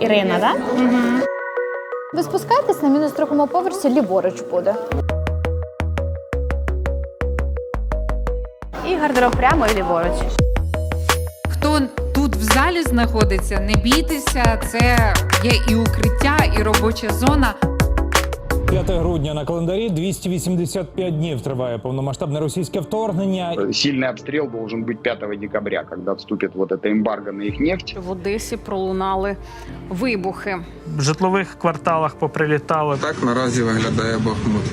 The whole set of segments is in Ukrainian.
Ірина, так? Ви спускаєтесь на мінус другому поверсі, ліворуч буде. І гардероб прямо і ліворуч. Хто тут в залі знаходиться, не бійтеся, це є і укриття, і робоча зона. 5 грудня на календарі 285 днів триває повномасштабне російське вторгнення. Сильный обстрел должен быть 5 декабря, когда отступит вот это эмбарго на их нефть. В Одесі пролунали вибухи. В житлових кварталах поприлітало. Так наразі виглядає Бахмут.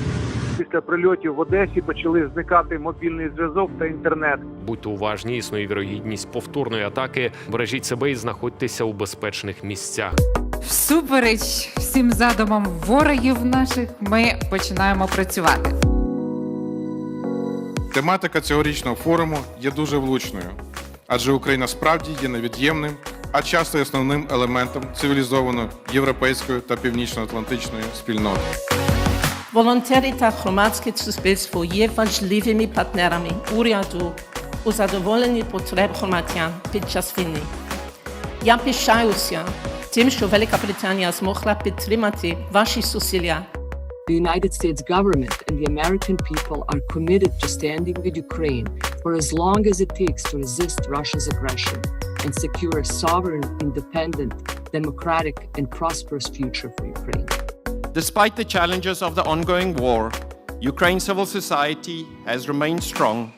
Після прильотів в Одесі почали зникати мобільний зв'язок та інтернет. Будьте уважні, існує вірогідність повторної атаки. Бережіть себе і знаходьтеся у безпечних місцях. Всупереч всім задумам ворогів наших, ми починаємо працювати. Тематика цьогорічного форуму є дуже влучною, адже Україна справді є невід'ємним, а часто й основним елементом цивілізованої європейської та північноатлантичної спільноти. Волонтери та громадське суспільство є важливими партнерами уряду у задоволенні потреб громадян під час війни. Я пишаюся The United States government and the American people are committed to standing with Ukraine for as long as it takes to resist Russia's aggression and secure a sovereign, independent, democratic, and prosperous future for Ukraine. Despite the challenges of the ongoing war, Ukraine's civil society has remained strong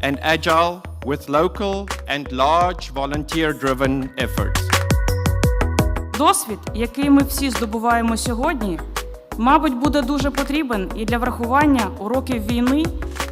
and agile with local and large volunteer driven efforts. Досвід, який ми всі здобуваємо сьогодні, мабуть, буде дуже потрібен і для врахування уроків війни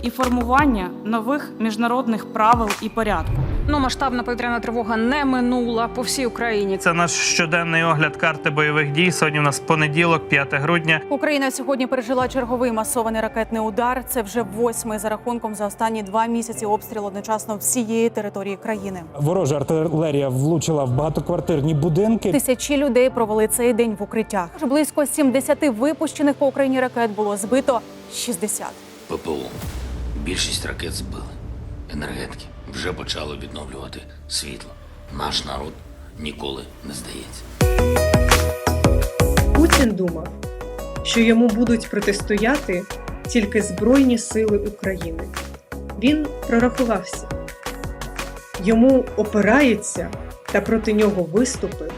і формування нових міжнародних правил і порядку. Ну, масштабна повітряна тривога не минула по всій Україні. Це наш щоденний огляд карти бойових дій. Сьогодні у нас понеділок, 5 грудня. Україна сьогодні пережила черговий масований ракетний удар. Це вже восьмий за рахунком за останні два місяці обстріл одночасно всієї території країни. Ворожа артилерія влучила в багатоквартирні будинки. Тисячі людей провели цей день в укриттях. Близько 70 випущених по Україні ракет було збито 60. ППО. Більшість ракет збили. Енергетики вже почали відновлювати світло. Наш народ ніколи не здається. Путін думав, що йому будуть протистояти тільки Збройні сили України. Він прорахувався. Йому опирається та проти нього виступив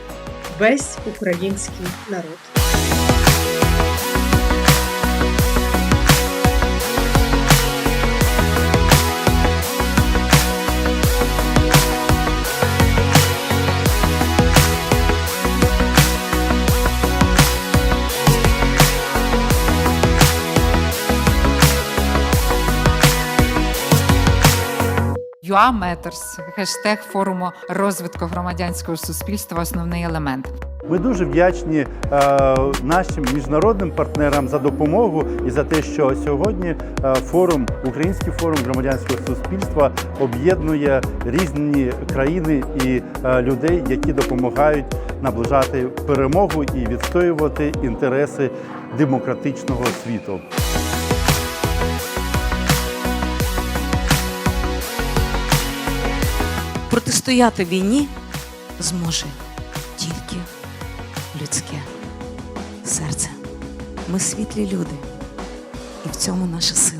весь український народ. UA Matters, хештег форуму розвитку громадянського суспільства основний елемент. Ми дуже вдячні е, нашим міжнародним партнерам за допомогу і за те, що сьогодні е, форум, український форум громадянського суспільства об'єднує різні країни і е, людей, які допомагають наближати перемогу і відстоювати інтереси демократичного світу. Протистояти війні зможе тільки людське серце. Ми світлі люди, і в цьому наша сила. –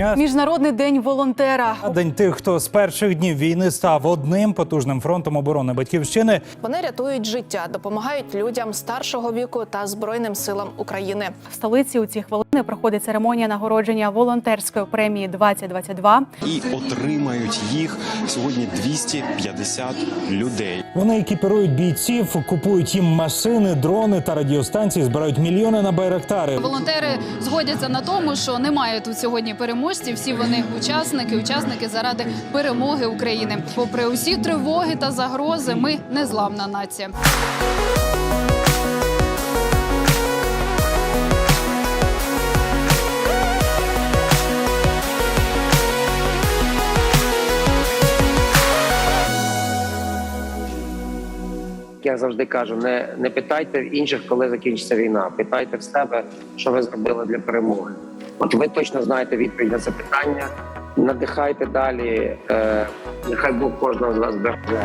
5 грудня. Міжнародний день волонтера. День тих, хто з перших днів війни став одним потужним фронтом оборони батьківщини. Вони рятують життя, допомагають людям старшого віку та збройним силам України. В столиці у ці хвилини проходить церемонія нагородження волонтерської премії 2022. І отримають їх сьогодні 250 людей. Вони екіпірують бійців, купують їм машини, дрони та радіостанції, збирають мільйони на байрактари. Волонтери згодяться на тому, що немає тут сьогодні переможців. Всі вони учасники, учасники заради перемоги України. Попри усі тривоги та загрози, ми незламна нація. Я завжди кажу: не, не питайте інших, коли закінчиться війна. Питайте в себе, що ви зробили для перемоги. От ви точно знаєте відповідь на це питання. Надихайте далі. Е, нехай Бог кожного з вас береже.